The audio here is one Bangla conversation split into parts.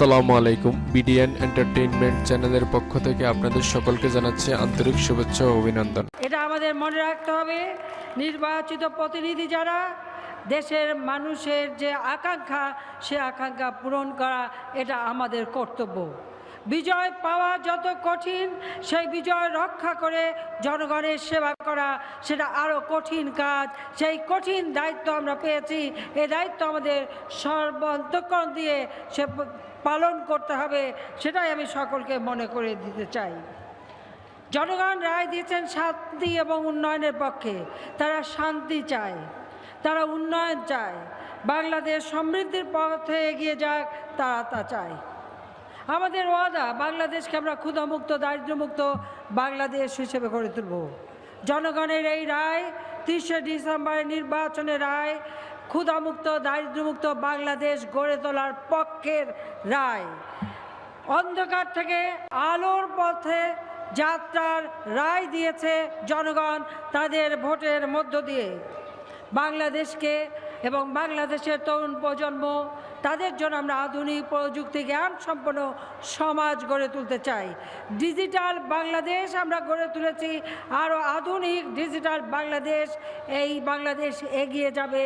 আসসালামু আলাইকুম। বিডিএন এন্টারটেইনমেন্ট চ্যানেলের পক্ষ থেকে আপনাদের সকলকে জানাচ্ছি আন্তরিক শুভেচ্ছা ও অভিনন্দন। এটা আমাদের মনে রাখতে হবে, নির্বাচিত প্রতিনিধি যারা, দেশের মানুষের যে আকাঙ্ক্ষা, সে আকাঙ্ক্ষা পূরণ করা এটা আমাদের কর্তব্য। বিজয় পাওয়া যত কঠিন, সেই বিজয় রক্ষা করে জনগণের সেবা করা সেটা আরও কঠিন কাজ। সেই কঠিন দায়িত্ব আমরা পেয়েছি। এই দায়িত্ব আমাদের সর্বান্তকরণ দিয়ে সে পালন করতে হবে, সেটাই আমি সকলকে মনে করে দিতে চাই। জনগণ রায় দিয়েছেন শান্তি এবং উন্নয়নের পক্ষে। তারা শান্তি চায়, তারা উন্নয়ন চায়। বাংলাদেশ সমৃদ্ধির পথে এগিয়ে যাক, তারা তা চায়। আমাদের ওয়াদা, বাংলাদেশকে আমরা ক্ষুধামুক্ত দারিদ্রমুক্ত বাংলাদেশ হিসেবে গড়ে তুলব। জনগণের এই রায়, তিরিশে ডিসেম্বরের নির্বাচনের রায়, ক্ষুধামুক্ত দারিদ্রমুক্ত বাংলাদেশ গড়ে তোলার পক্ষের রায়। অন্ধকার থেকে আলোর পথে যাত্রার রায় দিয়েছে জনগণ তাদের ভোটের মধ্য দিয়ে। বাংলাদেশকে এবং বাংলাদেশের তরুণ প্রজন্ম তাদের জন্য আমরা আধুনিক প্রযুক্তি জ্ঞান সম্পন্ন সমাজ গড়ে তুলতে চাই। ডিজিটাল বাংলাদেশ আমরা গড়ে তুলেছি আরও আধুনিক ডিজিটাল বাংলাদেশ, এই বাংলাদেশ এগিয়ে যাবে,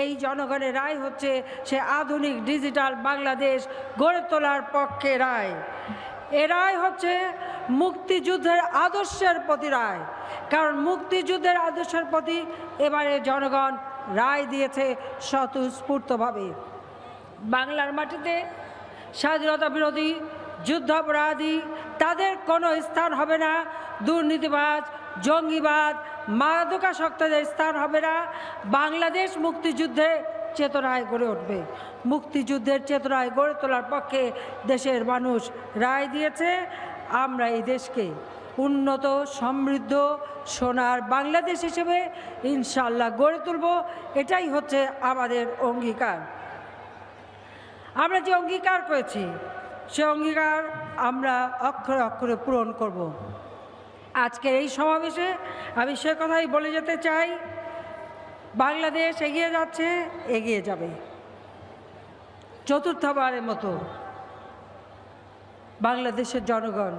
এই জনগণের রায় হচ্ছে সে আধুনিক ডিজিটাল বাংলাদেশ গড়ে তোলার পক্ষে রায়। এ রায় হচ্ছে মুক্তিযুদ্ধের আদর্শের প্রতি রায়, কারণ মুক্তিযুদ্ধের আদর্শের প্রতি এবারে জনগণ রায় দিয়েছে স্বতঃস্ফূর্তভাবে। বাংলার মাটিতে স্বাধীনতা বিরোধী, যুদ্ধাপরাধী, তাদের কোনো স্থান হবে না। দুর্নীতিবাজ, জঙ্গিবাদ মাদকাসক্তদের স্থান হবে না। বাংলাদেশ মুক্তিযুদ্ধে চেতনায় গড়ে উঠবে। মুক্তিযুদ্ধের চেতনায় গড়ে তোলার পক্ষে দেশের মানুষ রায় দিয়েছে। আমরা এই দেশকে উন্নত, সমৃদ্ধ, সোনার বাংলাদেশ হিসেবে ইনশাল্লাহ গড়ে তুলব। এটাই হচ্ছে আমাদের অঙ্গীকার। আমরা যে অঙ্গীকার করেছি, সে অঙ্গীকার আমরা অক্ষরে অক্ষরে পূরণ করব। আজকের এই সমাবেশে আমি সে কথাই বলে যেতে চাই, বাংলাদেশ এগিয়ে যাচ্ছে, এগিয়ে যাবে। চতুর্থবারের মতো বাংলাদেশের জনগণ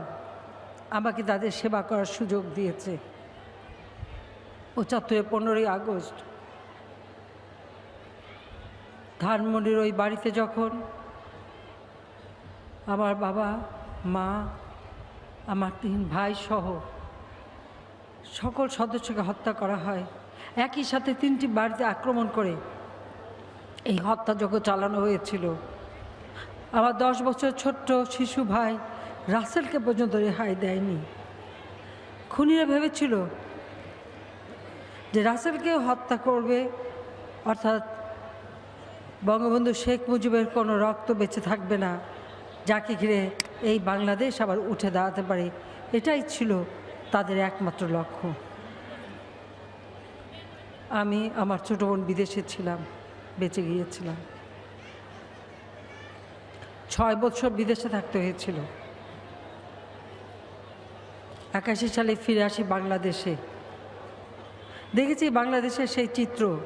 আমাকে তাদের সেবা করার সুযোগ দিয়েছে। পঁচাত্তরের পনেরোই আগস্ট ধানমন্ডির ওই বাড়িতে যখন আমার বাবা, মা, আমার তিন ভাই সহ সকল সদস্যকে হত্যা করা হয়, একই সাথে তিনটি বাড়িতে আক্রমণ করে এই হত্যাযজ্ঞ চালানো হয়েছিল। আমার দশ বছর ছোট্ট শিশু ভাই রাসেলকে পর্যন্ত রেহাই দেয়নি। খুনিরা ভেবেছিল যে রাসেলকেও হত্যা করবে, অর্থাৎ বঙ্গবন্ধু শেখ মুজিবের কোনো রক্ত বেঁচে থাকবে না। যাকে ঘিরে এই বাংলাদেশ আবার উঠে দাঁড়াতে পারে, এটাই ছিল তাদের একমাত্র লক্ষ্য। আমি আমার ছোটো বোন বিদেশে ছিলাম, বেঁচে গিয়েছিলাম। ছয় বছর বিদেশে থাকতে হয়েছিল। একাশি সালে ফিরে আসি বাংলাদেশে। দেখেছি বাংলাদেশের সেই চিত্র,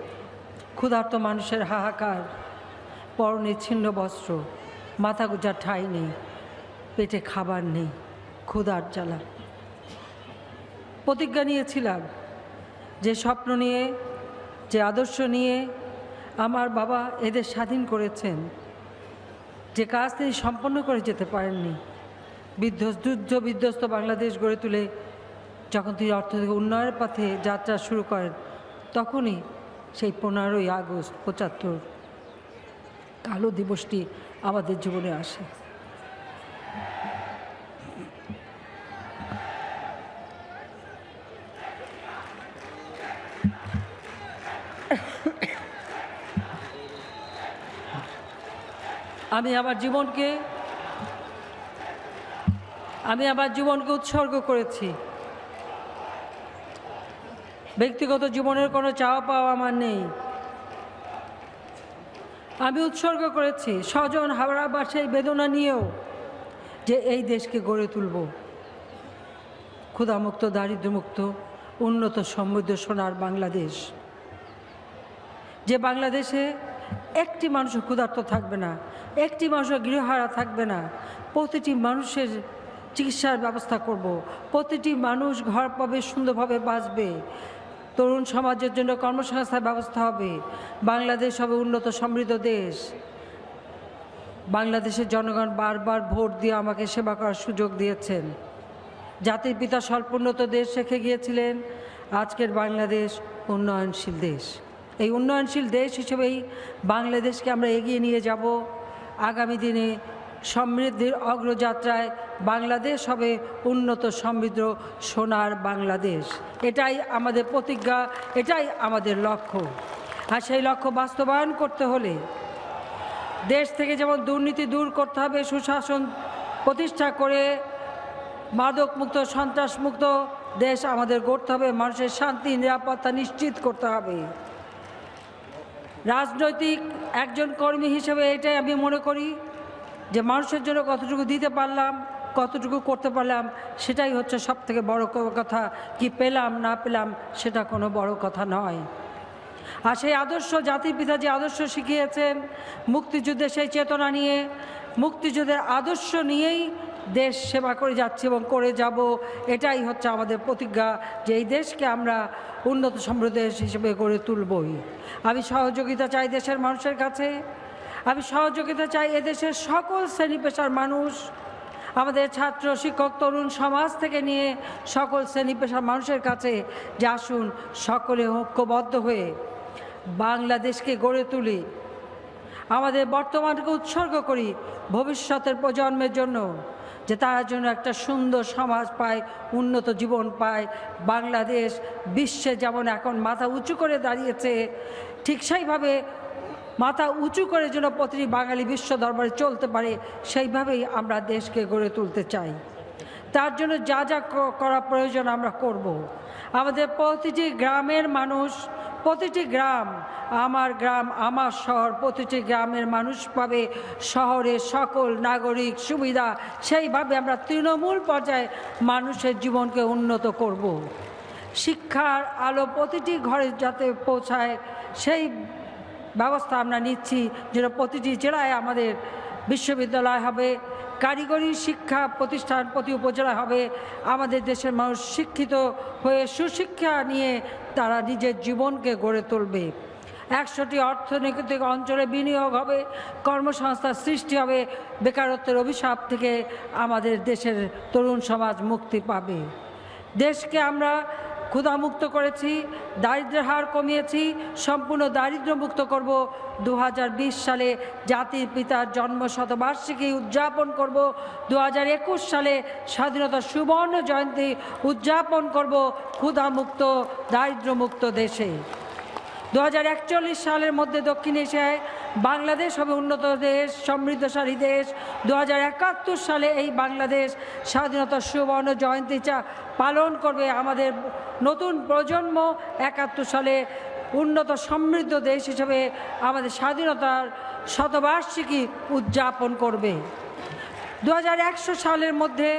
ক্ষুধার্ত মানুষের হাহাকার পরনে ছিন্ন বস্ত্র, মাথা গুজার ঠাঁই নেই, পেটে খাবার নেই, ক্ষুধার জ্বালা। প্রতিজ্ঞা নিয়েছিলাম যে স্বপ্ন নিয়ে, যে আদর্শ নিয়ে আমার বাবা এদের স্বাধীন করেছেন। যে কাজ তিনি সম্পন্ন করে যেতে পারেননি। বিধ্বস্ত যুদ্ধ বিধ্বস্ত বাংলাদেশ গড়ে তুলে যখন তিনি অর্থনৈতিক উন্নয়নের পথে যাত্রা শুরু করেন, তখনই সেই পনেরোই আগস্ট পঁচাত্তর কালো দিবসটি আমাদের জীবনে আসে। আমি আমার জীবনকে, আমি আমার জীবনকে উৎসর্গ করেছি। ব্যক্তিগত জীবনের কোনো চাওয়া পাওয়া আমার নেই। আমি উৎসর্গ করেছি। স্বজন হারাবার সেই বেদনা নিয়েও যে এই দেশকে গড়ে তুলব। ক্ষুধামুক্ত দারিদ্রমুক্ত উন্নত সমৃদ্ধ সোনার বাংলাদেশ। যে বাংলাদেশে একটি মানুষ ক্ষুধার্ত থাকবে না, একটি মানুষের গৃহহারা থাকবে না, প্রতিটি মানুষের চিকিৎসার ব্যবস্থা করব। প্রতিটি মানুষ ঘর পাবে, সুন্দরভাবে বাঁচবে। তরুণ সমাজের জন্য কর্মসংস্থার ব্যবস্থা হবে। বাংলাদেশ হবে উন্নত সমৃদ্ধ দেশ। বাংলাদেশের জনগণ বারবার ভোট দিয়ে আমাকে সেবা করার সুযোগ দিয়েছেন। জাতির পিতা স্বল্পোন্নত দেশ রেখে গিয়েছিলেন। আজকের বাংলাদেশ উন্নয়নশীল দেশ। এই উন্নয়নশীল দেশ হিসেবেই বাংলাদেশকে আমরা এগিয়ে নিয়ে যাব। আগামী দিনে সমৃদ্ধির অগ্রযাত্রায় বাংলাদেশ হবে উন্নত সমৃদ্ধ সোনার বাংলাদেশ। এটাই আমাদের প্রতিজ্ঞা, এটাই আমাদের লক্ষ্য। আর সেই লক্ষ্য বাস্তবায়ন করতে হলে দেশ থেকে যেমন দুর্নীতি দূর করতে হবে, সুশাসন প্রতিষ্ঠা করে মাদক মুক্ত সন্ত্রাস মুক্ত দেশ আমাদের গড়তে হবে, মানুষের শান্তি, নিরাপত্তা নিশ্চিত করতে হবে। রাজনৈতিক একজন কর্মী হিসেবে এটাই আমি মনে করি। যে মানুষের জন্য কতটুকু দিতে পারলাম, কতটুকু করতে পারলাম, সেটাই হচ্ছে সব থেকে বড় কথা। কি পেলাম, না পেলাম, সেটা কোনো বড় কথা নয়। আর সেই আদর্শ, জাতির পিতা যে আদর্শ শিখিয়েছেন মুক্তিযুদ্ধের সেই চেতনা নিয়ে, মুক্তিযুদ্ধের আদর্শ নিয়েই দেশ সেবা করে যাচ্ছে এবং করে যাব, এটাই হচ্ছে আমাদের প্রতিজ্ঞা যে এই দেশকে আমরা উন্নত সমৃদ্ধ হিসেবে গড়ে তুলবই। আমি সহযোগিতা চাই দেশের মানুষের কাছে। আমি সহযোগিতা চাই এদেশের সকল শ্রেণি পেশার মানুষ, আমাদের ছাত্র, শিক্ষক, তরুণ সমাজ থেকে নিয়ে সকল শ্রেণি পেশার মানুষের কাছে যে আসুন সকলে ঐক্যবদ্ধ হয়ে বাংলাদেশকে গড়ে তুলি। আমাদের বর্তমানকে উৎসর্গ করি ভবিষ্যতের প্রজন্মের জন্য, যে তারা যেন একটা সুন্দর সমাজ পায়, উন্নত জীবন পায়। বাংলাদেশ বিশ্বে যেমন এখন মাথা উঁচু করে দাঁড়িয়েছে, ঠিক সেইভাবে মাথা উঁচু করে যেন প্রতিটি বাঙালি বিশ্ব দরবারে চলতে পারে, সেইভাবেই আমরা দেশকে গড়ে তুলতে চাই তার জন্য যা যা করা প্রয়োজন আমরা করব। আমাদের প্রতিটি গ্রামের মানুষ, প্রতিটি গ্রাম, আমার গ্রাম, আমার শহর, প্রতিটি গ্রামের মানুষ পাবে শহরের সকল নাগরিক সুবিধা, সেইভাবে আমরা তৃণমূল পর্যায়ে মানুষের জীবনকে উন্নত করব। শিক্ষার আলো প্রতিটি ঘরে যাতে পৌঁছায়, সেই ব্যবস্থা আমরা নিচ্ছি যেন প্রতিটি জেলায় আমাদের বিশ্ববিদ্যালয় হবে, কারিগরি শিক্ষা প্রতিষ্ঠান প্রতি উপজেলায় হবে, আমাদের দেশের মানুষ শিক্ষিত হয়ে সুশিক্ষা নিয়ে তারা নিজের জীবনকে গড়ে তুলবে। একশোটি অর্থনৈতিক অঞ্চলে বিনিয়োগ হবে, কর্মসংস্থান সৃষ্টি হবে, বেকারত্বের অভিশাপ থেকে আমাদের দেশের তরুণ সমাজ মুক্তি পাবে। দেশকে আমরা ক্ষুধামুক্ত করেছি, দারিদ্র্যের হার কমিয়েছি, সম্পূর্ণ দারিদ্র্যমুক্ত করব। দু হাজার বিশ সালে জাতির পিতার জন্ম শতবার্ষিকী উদযাপন করব। দু হাজার একুশ সালে স্বাধীনতা সুবর্ণ জয়ন্তী উদযাপন করব ক্ষুধামুক্ত, দারিদ্র্যমুক্ত দেশে। দু হাজার একচল্লিশ সালের মধ্যে দক্ষিণ এশিয়ায় বাংলাদেশ হবে উন্নত দেশ, সমৃদ্ধশালী দেশ। দু হাজার একাত্তর সালে এই বাংলাদেশ স্বাধীনতার সুবর্ণ জয়ন্তী চা পালন করবে। আমাদের নতুন প্রজন্ম একাত্তর সালে উন্নত সমৃদ্ধ দেশ হিসেবে আমাদের স্বাধীনতার শতবার্ষিকী উদযাপন করবে। দু হাজার একশো সালের মধ্যে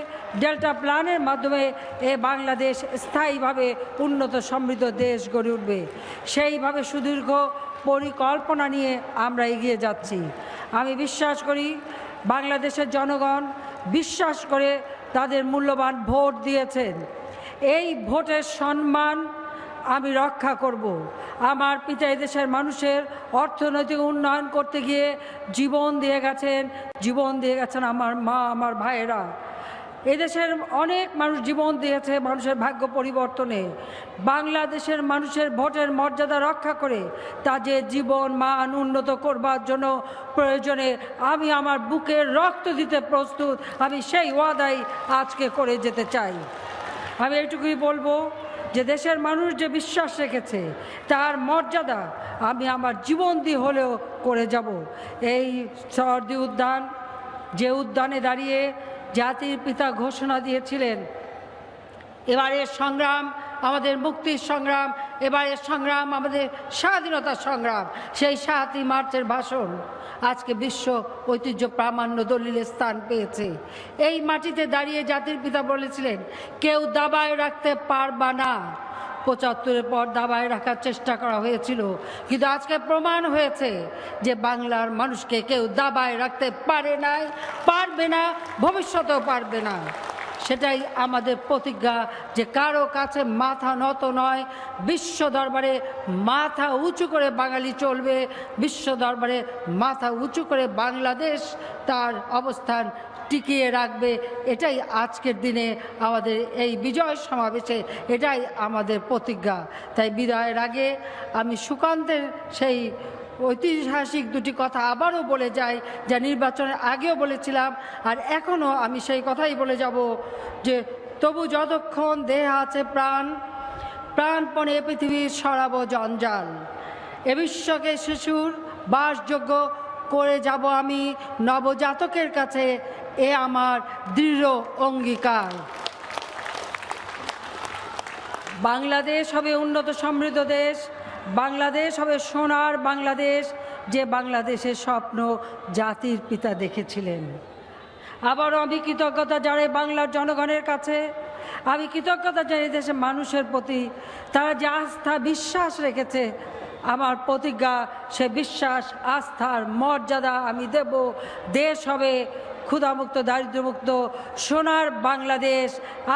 ডেল্টা প্ল্যানের মাধ্যমে এ বাংলাদেশ স্থায়ীভাবে উন্নত সমৃদ্ধ দেশ গড়ে উঠবে। সেইভাবে সুদীর্ঘ পরিকল্পনা নিয়ে আমরা এগিয়ে যাচ্ছি। আমি বিশ্বাস করি বাংলাদেশের জনগণ বিশ্বাস করে তাদের মূল্যবান ভোট দিয়েছেন। এই ভোটের সম্মান আমি রক্ষা করব। আমার পিতা দেশের মানুষের অর্থনৈতিক উন্নয়ন করতে গিয়ে জীবন দিয়ে গেছেন, জীবন দিয়ে গেছেন আমার মা, আমার ভাইয়েরা। এদেশের অনেক মানুষ জীবন দিয়েছে মানুষের ভাগ্য পরিবর্তনে। বাংলাদেশের মানুষের ভোটের মর্যাদা রক্ষা করে তাদের জীবন, মান উন্নত করবার জন্য প্রয়োজনে আমি আমার বুকের রক্ত দিতে প্রস্তুত, আমি সেই ওয়াদাই আজকে করে যেতে চাই। আমি এইটুকুই বলব যে দেশের মানুষ যে বিশ্বাস রেখেছে, তার মর্যাদা আমি আমার জীবন দিয়ে হলেও করে যাব। এই সর্দি উদ্যান, যে উদ্যানে দাঁড়িয়ে জাতির পিতা ঘোষণা দিয়েছিলেন। এবারের সংগ্রাম, আমাদের মুক্তির সংগ্রাম এবারের সংগ্রাম, আমাদের স্বাধীনতার সংগ্রাম, সেই সাতই মার্চের ভাষণ। আজকে বিশ্ব ঐতিহ্য প্রামাণ্য দলিলে স্থান পেয়েছে। এই মাটিতে দাঁড়িয়ে জাতির পিতা বলেছিলেন, কেউ দাবায় রাখতে পারবা না। পঁচাত্তরের পর দাবায় রাখার চেষ্টা করা হয়েছিল। কিন্তু আজকে প্রমাণ হয়েছে যে বাংলার মানুষকে কেউ দাবায় রাখতে পারে নাই পারবে না, ভবিষ্যতেও পারবে না। সেটাই আমাদের প্রতিজ্ঞা যে কারও কাছে মাথা নত নয়, বিশ্ব দরবারে মাথা উঁচু করে বাঙালি চলবে, বিশ্ব দরবারে মাথা উঁচু করে বাংলাদেশ তার অবস্থান টিকিয়ে রাখবে, এটাই আজকের দিনে আমাদের এই বিজয় সমাবেশে এটাই আমাদের প্রতিজ্ঞা। তাই বিদায়ের আগে আমি সুকান্তের সেই ঐতিহাসিক দুটি কথা আবারও বলে যাই, যা নির্বাচনের আগেও বলেছিলাম, আর এখনও আমি সেই কথাই বলে যাব যে, তবু যতক্ষণ দেহ আছে প্রাণ, প্রাণপণে পৃথিবীর সরাব জঞ্জাল। এ বিশ্বকে শিশুর বাসযোগ্য করে যাব আমি নবজাতকের কাছে, এ আমার দৃঢ় অঙ্গীকার। বাংলাদেশ হবে উন্নত সমৃদ্ধ দেশ, বাংলাদেশ হবে সোনার বাংলাদেশ, যে বাংলাদেশের স্বপ্ন জাতির পিতা দেখেছিলেন। আবারও আমি কৃতজ্ঞতা জানাই বাংলার জনগণের কাছে, আমি কৃতজ্ঞতা জানাই দেশের মানুষের প্রতি, তারা যে আস্থা, বিশ্বাস রেখেছে আমার প্রতিজ্ঞা, সে বিশ্বাস, আস্থার মর্যাদা আমি দেব। দেশ হবে ক্ষুধামুক্ত দারিদ্রমুক্ত সোনার বাংলাদেশ।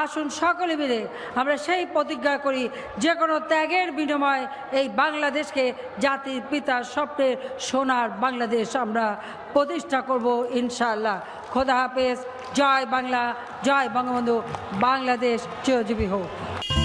আসুন সকলে মিলে আমরা সেই প্রতিজ্ঞা করি যে কোনো ত্যাগের বিনিময়ে এই বাংলাদেশকে জাতির পিতার স্বপ্নের সোনার বাংলাদেশ আমরা প্রতিষ্ঠা করব ইনশাআল্লাহ। খোদা হাফেজ। জয় বাংলা, জয় বঙ্গবন্ধু। বাংলাদেশ চিরজীবী হোক।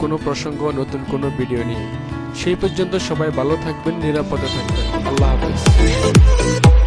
কোনো প্রসঙ্গ, নতুন কোনো ভিডিও নিয়ে। সেই পর্যন্ত সবাই ভালো থাকবেন, নিরাপদে থাকবেন। আল্লাহ হাফেজ।